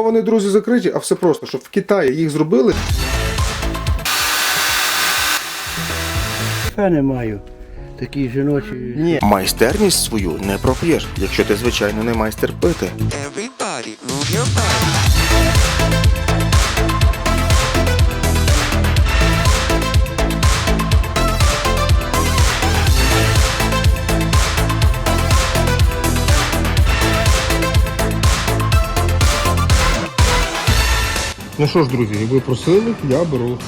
Вони, друзі, закриті, а все просто, щоб в Китаї їх зробили. Я не маю. Такі жіночі. Ні. Майстерність свою не проп'єш, якщо ти, звичайно, не майстер пити. Everybody, move your body. Ну що ж, друзі, ви просили, я беру.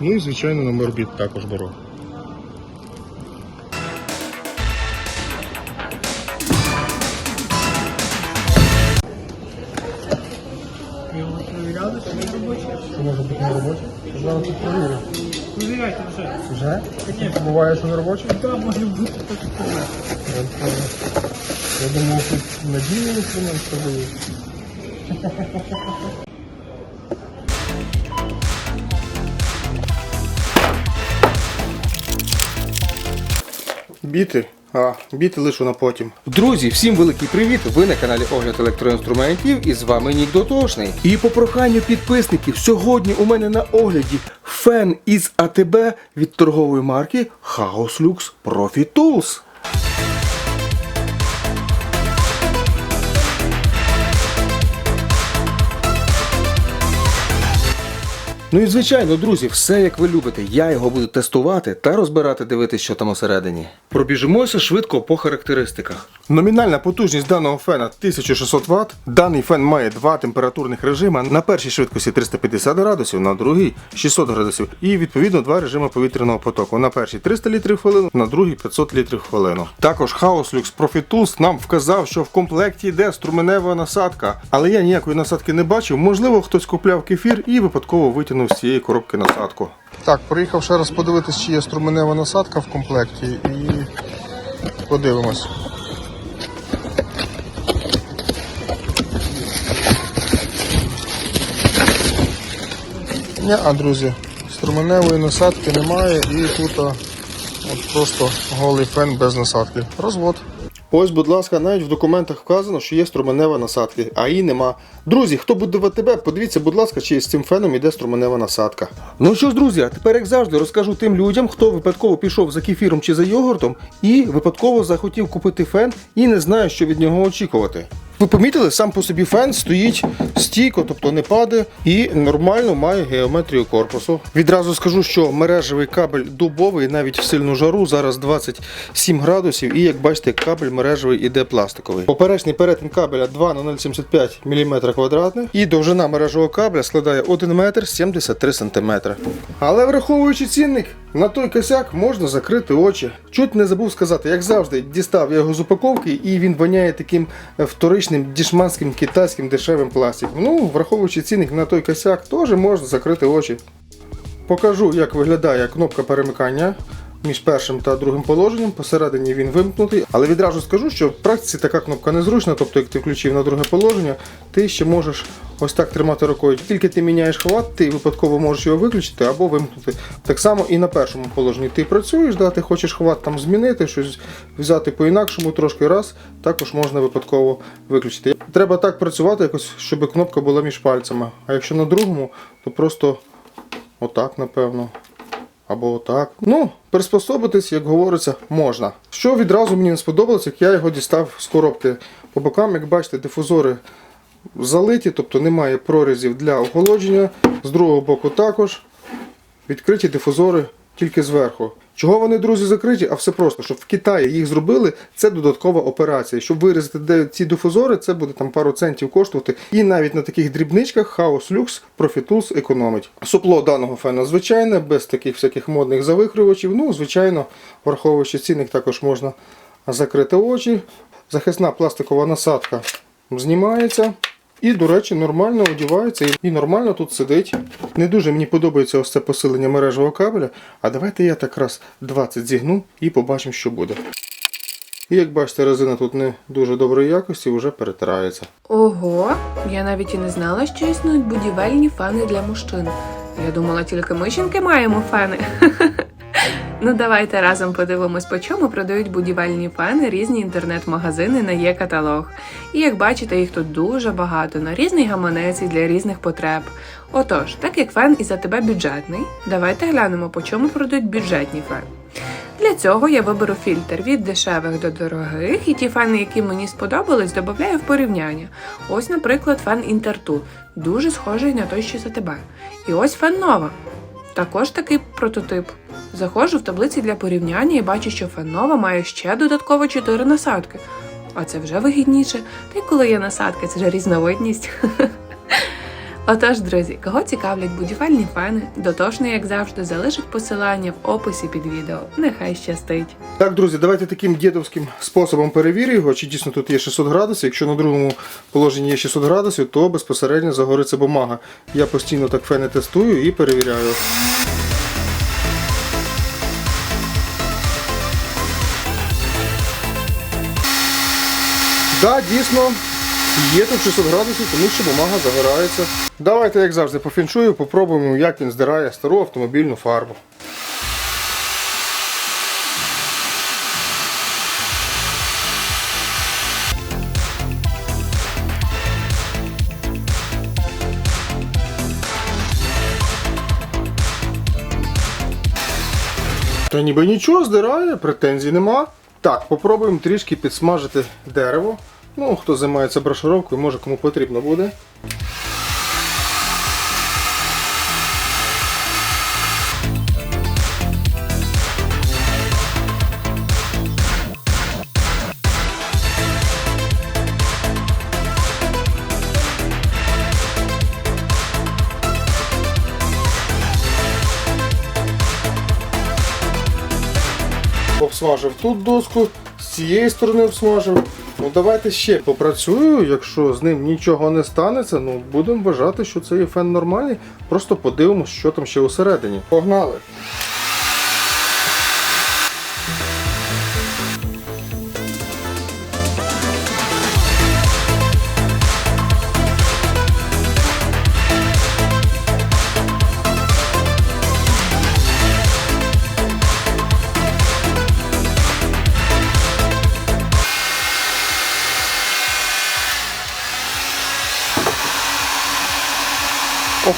Ну і звичайно номер біт також беру. Що може бути на роботі? Зараз тут перевірю. Перевіряйте вже. Вже? Буває, що на робочий? Так, може бути так. Я думав, тут надійний інструмент. Біти. А, біти лишу на потім. Друзі, всім великий привіт! Ви на каналі Огляд електроінструментів і з вами Нік Дотошний. І по проханню підписників, сьогодні у мене на огляді фен із АТБ від торгової марки House Lux Profi Tools. Ну і звичайно, друзі, все як ви любите. Я його буду тестувати та розбирати, дивитися, що там усередині. Пробіжимося швидко по характеристиках. Номінальна потужність даного фена 1600 Вт. Даний фен має два температурних режими. На першій швидкості 350 градусів, на другій 600 градусів. І відповідно два режими повітряного потоку. На першій 300 літрів в хвилину, на другій 500 літрів хвилину. Також House Lux Profi Tools нам вказав, що в комплекті йде струменева насадка. Але я ніякої насадки не бачив. Можливо, хтось купляв кефір і випадково витягнув з цієї коробки насадку. Так, приїхав ще раз подивитись, чи є струменева насадка в комплекті, і подивимось. Ні, а друзі, струменевої насадки немає і тут от просто голий фен без насадки. Розвод. Ось, будь ласка, навіть в документах вказано, що є струменева насадка, а її нема. Друзі, хто буде в АТБ, подивіться, будь ласка, чи з цим феном йде струменева насадка. Ну що ж, друзі, а тепер, як завжди, розкажу тим людям, хто випадково пішов за кефіром чи за йогуртом і випадково захотів купити фен і не знає, що від нього очікувати. Ви помітили, сам по собі фен стоїть стійко, тобто не падає і нормально має геометрію корпусу. Відразу скажу, що мережевий кабель дубовий навіть в сильну жару, зараз 27 градусів, і як бачите, кабель мережевий іде пластиковий. Поперечний перетин кабеля 2 на 0,75 мм квадратних і довжина мережевого кабеля складає 1 метр 73 см. Але враховуючи цінник, на той косяк можна закрити очі. Чуть не забув сказати, як завжди, дістав я його з упаковки і він воняє таким е, вторичним дішманським китайським дешевим пластиком. Ну, враховуючи цінник на той косяк, теж можна закрити очі. Покажу, як виглядає кнопка перемикання між першим та другим положенням. Посередині він вимкнутий. Але відразу скажу, що в практиці така кнопка незручна, тобто як ти включив на друге положення, ти ще можеш ось так тримати рукою. Тільки ти міняєш хват, ти випадково можеш його виключити або вимкнути. Так само і на першому положенні ти працюєш, да, ти хочеш хват там змінити, щось взяти по-інакшому трошки раз, також можна випадково виключити. Треба так працювати, якось, щоб кнопка була між пальцями. А якщо на другому, то просто отак, напевно. Або отак. Ну, приспособитись, як говориться, можна. Що відразу мені не сподобалось, як я його дістав з коробки по бокам, як бачите, дифузори залиті, тобто немає прорізів для охолодження. З другого боку також відкриті дифузори тільки зверху. Чого вони, друзі, закриті? А все просто, щоб в Китаї їх зробили, це додаткова операція. Щоб вирізати ці дифузори, це буде там пару центів коштувати. І навіть на таких дрібничках House Lux Profi економить. Сопло даного фена звичайне, без таких всяких модних завихрювачів. Ну, звичайно, враховуючи цінник, також можна закрити очі. Захисна пластикова насадка знімається. І, до речі, нормально одягається і нормально тут сидить. Не дуже мені подобається ось це посилення мережевого кабеля. А давайте я так раз 20 зігну і побачимо, що буде. І як бачите, резина тут не дуже доброї якості, вже перетирається. Ого, я навіть і не знала, що існують будівельні фани для мужчин. Я думала, тільки ми жінки маємо фени. Ну давайте разом подивимось, по чому продають будівельні фени різні інтернет-магазини на є каталог. І як бачите, їх тут дуже багато на різний гаманець і для різних потреб. Отож, так як фен і за тебе бюджетний, давайте глянемо, по чому продають бюджетні фени. Для цього я виберу фільтр від дешевих до дорогих, і ті фени, які мені сподобались, додаю в порівняння. Ось, наприклад, фен Інтерту, дуже схожий на той, що за тебе. І ось фен Нова. Також такий прототип. Заходжу в таблиці для порівняння і бачу, що фенова має ще додатково 4 насадки. А це вже вигідніше. Та й коли є насадки, це вже різновидність. Отож, друзі, кого цікавлять будівельні фени, дотошний, як завжди, залишить посилання в описі під відео. Нехай щастить. Так, друзі, давайте таким дідовським способом перевірю його, чи дійсно тут є 600 градусів. Якщо на другому положенні є 600 градусів, то безпосередньо загориться бумага. Я постійно так фени тестую і перевіряю. Так, дійсно, є тут 600 градусів, тому що бумага загорається. Давайте, як завжди, по фіншую, попробуємо, як він здирає стару автомобільну фарбу. Та ніби нічого здирає, претензій нема. Так, попробуємо трішки підсмажити дерево. Ну, хто займається брошуровкою, може кому потрібно буде. обсмажив тут доску, з цієї сторони обсмажив. Ну давайте ще попрацюю. Якщо з ним нічого не станеться, ну будемо вважати, що цей фен нормальний. Просто подивимось, що там ще усередині. Погнали!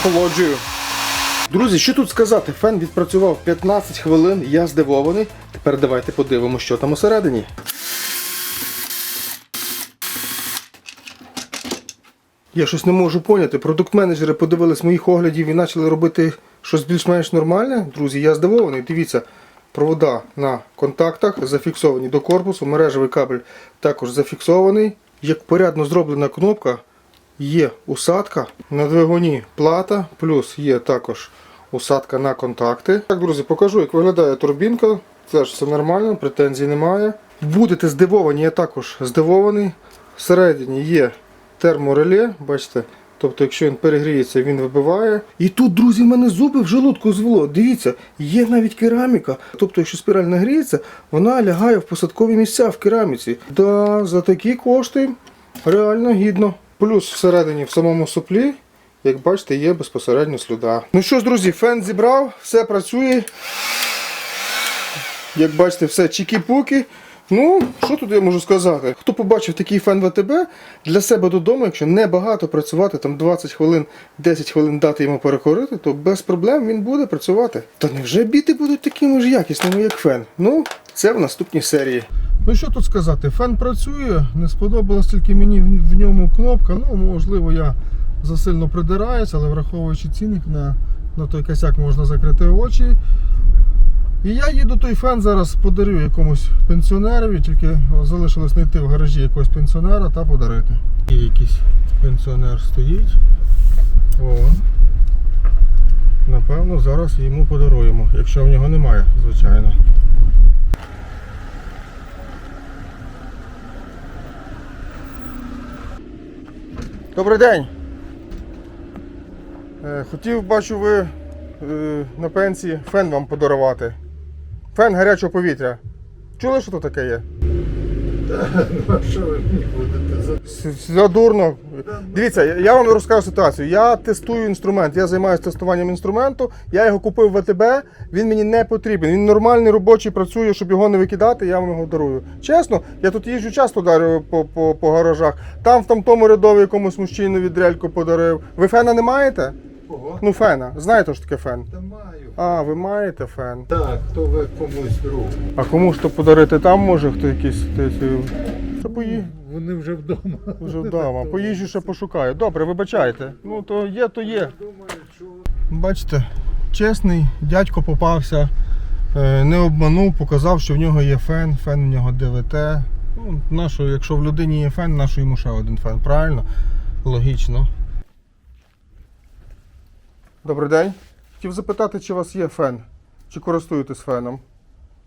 Охолоджую. Друзі, що тут сказати? Фен відпрацював 15 хвилин, я здивований. Тепер давайте подивимося, що там усередині. Я щось не можу поняти. Продукт-менеджери подивились моїх оглядів і почали робити щось більш-менш нормальне. Друзі, я здивований. Дивіться, провода на контактах зафіксовані до корпусу, мережевий кабель також зафіксований. Як порядно зроблена кнопка, є усадка на двигуні плата, плюс є також усадка на контакти. Так, друзі, покажу, як виглядає турбінка. Це ж все нормально, претензій немає. Будете здивовані, я також здивований. Всередині є термореле, бачите. Тобто, якщо він перегріється, він вибиває. І тут, друзі, в мене зуби в желудку звело. Дивіться, є навіть кераміка. Тобто, якщо спіраль нагріється, вона лягає в посадкові місця в кераміці. Да, за такі кошти реально гідно. Плюс всередині в самому суплі, як бачите, є безпосередньо слюда. Ну що ж, друзі, фен зібрав, все працює. Як бачите, все чікі-пуки. Ну, що тут я можу сказати? Хто побачив такий фен ВТБ для себе додому, якщо не багато працювати, там 20 хвилин, 10 хвилин дати йому перекорити, то без проблем він буде працювати. Та невже біти будуть такими ж якісними, як фен? Ну, це в наступній серії. Ну що тут сказати, фен працює, не сподобалась тільки мені в ньому кнопка. Ну, можливо, я засильно придираюся, але враховуючи цінник на, на той косяк можна закрити очі. І я їду той фен зараз подарю якомусь пенсіонерові, тільки залишилось знайти в гаражі якогось пенсіонера та подарити. Є якийсь пенсіонер стоїть. О. Напевно, зараз йому подаруємо, якщо в нього немає, звичайно. Добрий день. Е, Хотів, бачу, ви е, на пенсії фен вам подарувати. Фен гарячого повітря. Чули, що то таке є? С- Задурно. Дивіться, я- вам розкажу ситуацію. Я тестую інструмент, я займаюся тестуванням інструменту. Я його купив в ВТБ, він мені не потрібен. Він нормальний робочий працює, щоб його не викидати, я вам його дарую. Чесно, я тут їжджу часто дарю по, по, по гаражах. Там в там тому рядові якомусь мужчинові дрельку подарив. Ви фена не маєте? Кого? Ну, фена. Знаєте, що таке фен? Та маю. А, ви маєте фен. Так, то ви комусь друг. А кому ж то подарити там може хто якийсь. Хтось, е, пої... Вони вже вдома. Вже вдома. Поїжджу ще пошукаю. Добре, вибачайте. Ну то є, то є. Бачите, чесний дядько попався, е, не обманув, показав, що в нього є фен, фен в нього ДВТ. Ну, нащо, якщо в людині є фен, нащо йому ще один фен, правильно? Логічно. Добрий день. Хотів запитати, чи у вас є фен? Чи користуєтесь феном?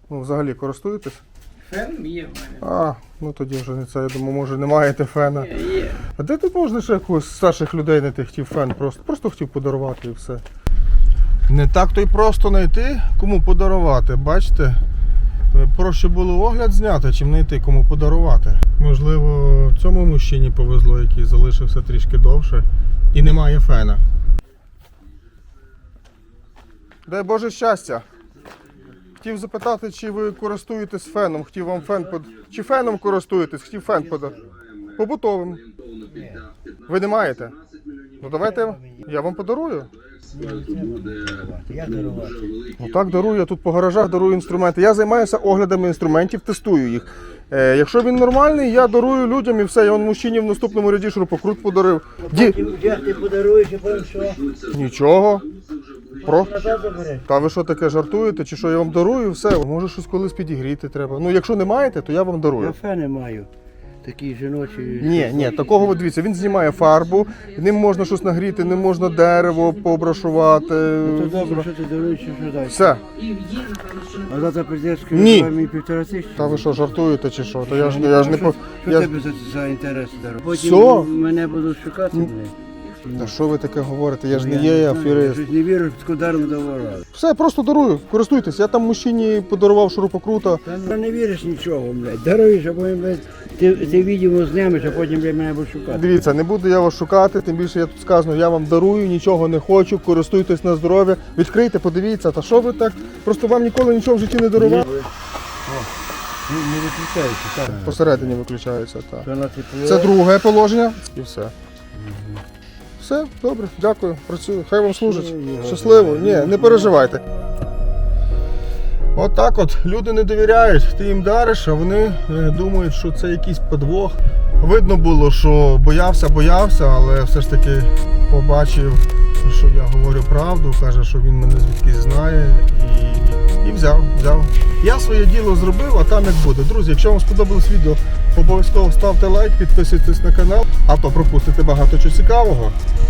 Ну, взагалі користуєтесь? Фен є в мене. А, ну тоді вже не це. Я думаю, може не маєте фена. Є, є. А де тут можна ще якогось старших людей знайти хотів фен? Просто, просто хотів подарувати і все. Не так то й просто знайти, кому подарувати. Бачите? Проще було огляд зняти, чим знайти кому подарувати. Можливо, цьому мужчині повезло, який залишився трішки довше і немає фена. Дай Боже щастя. Хотів запитати, чи ви користуєтесь феном. Хотів вам фен под... Чи феном користуєтесь? Хотів фен подати. Побутовим. Ви не маєте? Ну давайте я вам подарую. Я дарувати. Ну так дарую, я тут по гаражах дарую інструменти. Я займаюся оглядами інструментів, тестую їх. Е, якщо він нормальний, я дарую людям і все. Я вон мужчині в наступному ряді шурупокрут подарив. Ді... Ти подаруєш і потім що? Нічого. Про... Та ви що таке жартуєте? Чи що я вам дарую? і Все. Може щось колись підігріти треба. Ну якщо не маєте, то я вам Я дарую. не маю. Такі жіночі. Ні, ні, такого ви дивіться, він знімає фарбу, ним можна щось нагріти, ним можна дерево пообрашувати. То добре, що ти дивишся, що далі. Все. А завтра прийдеш, Ні. мені півтора тисячі. Та ви що, жартуєте чи що? То я ж, я ж не по. Що Я... ж- тебе за, за інтерес дару? Потім Всьо. мене будуть шукати. блядь. Та що ви таке говорите? Я ж не Я є аферист. Не вірю, що даром давала. Все, просто дарую, користуйтесь. Я там мужчині подарував шурупокрута. Та ну, не віриш нічого, блядь. Даруєш, а потім, блядь, ти, ти відео знімеш, а потім блядь, мене будуть шукати. Дивіться, не буду я вас шукати, тим більше я тут сказано, я вам дарую, нічого не хочу, користуйтесь на здоров'я. Відкрийте, подивіться, та що ви так? Просто вам ніколи нічого в житті не дарував. Не, не виключається, так. Посередині виключається, так. На тепло. Це друге положення і все. Все, добре, дякую, працюю. Хай вам служить. Щасливо, ні, не переживайте. От так от люди не довіряють, ти їм дариш, а вони е, думають, що це якийсь подвох. Видно було, що боявся, боявся, але все ж таки побачив, що я говорю правду, каже, що він мене звідкись знає і, і взяв, взяв. Я своє діло зробив, а там як буде. Друзі, якщо вам сподобалось відео, обов'язково ставте лайк, підписуйтесь на канал, а то пропустите багато чого цікавого.